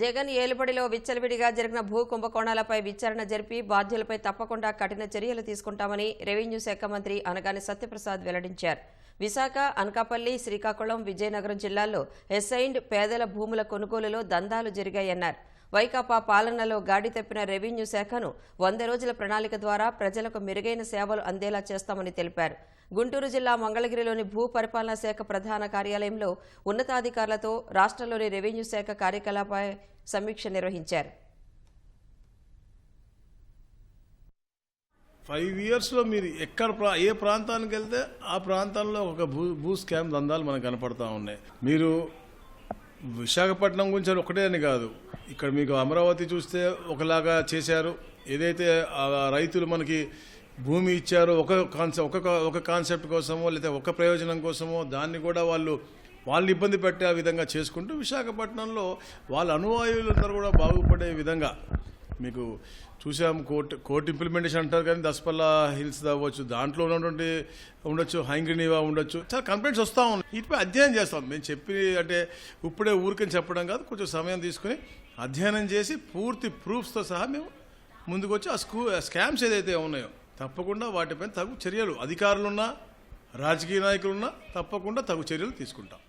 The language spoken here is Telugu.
జగన్ ఏలుబడిలో విచ్చలవిడిగా జరిగిన భూ కుంభకోణాలపై విచారణ జరిపి బాధ్యులపై తప్పకుండా కఠిన చర్యలు తీసుకుంటామని రెవెన్యూ శాఖ మంత్రి అనగాని సత్యప్రసాద్ వెల్లడించారు. విశాఖ అనకాపల్లి శ్రీకాకుళం విజయనగరం జిల్లాల్లో ఎస్ఐండ్ పేదల భూముల కొనుగోలులో దందాలు జరిగాయన్నారు. వైకాపా పాలనలో గాడి తప్పిన రెవెన్యూ శాఖను వంద రోజుల ప్రణాళిక ద్వారా ప్రజలకు మెరుగైన సేవలు అందేలా చేస్తామని తెలిపారు. గుంటూరు జిల్లా మంగళగిరిలోని భూ పరిపాలనా శాఖ ప్రధాన కార్యాలయంలో ఉన్నతాధికారులతో రాష్ట్రంలోని రెవెన్యూ శాఖ కార్యకలాపాలపై సమీక్ష నిర్వహించారు. ఫైవ్ ఇయర్స్లో మీరు ఎక్కడ ప్రా ఏ ప్రాంతానికి వెళ్తే ఆ ప్రాంతాల్లో ఒక భూ భూ స్కామ్ దందాలు మనకు కనపడతా ఉన్నాయి. మీరు విశాఖపట్నం గురించి ఒకటే అని కాదు. ఇక్కడ మీకు అమరావతి చూస్తే ఒకలాగా చేశారు. ఏదైతే రైతులు మనకి భూమి ఇచ్చారో ఒక కాన్సెప్ట్ ఒక ఒక కాన్సెప్ట్ కోసమో లేదా ఒక ప్రయోజనం కోసమో దాన్ని కూడా వాళ్ళు వాళ్ళని ఇబ్బంది పెట్టే విధంగా చేసుకుంటూ విశాఖపట్నంలో వాళ్ళ అనువాయులందరూ కూడా బాగుపడే విధంగా మీకు చూసాం కోర్టు కోర్టు ఇంప్లిమెంటేషన్ అంటారు కానీ దసపల్లా హిల్స్ అవ్వచ్చు దాంట్లో ఉన్నటువంటి ఉండొచ్చు హైంగ్రీనివా ఉండొచ్చు చాలా కంప్లైంట్స్ వస్తూ ఉన్నాయి. వీటిపై అధ్యయనం చేస్తాం. మేము చెప్పి అంటే ఇప్పుడే ఊరికని చెప్పడం కాదు కొంచెం సమయం తీసుకుని అధ్యయనం చేసి పూర్తి ప్రూఫ్స్తో సహా మేము ముందుకు వచ్చి ఆ స్కూ స్కామ్స్ ఏదైతే ఉన్నాయో తప్పకుండా వాటిపైన తగు చర్యలు అధికారులున్నా రాజకీయ నాయకులున్నా తప్పకుండా తగు చర్యలు తీసుకుంటాం.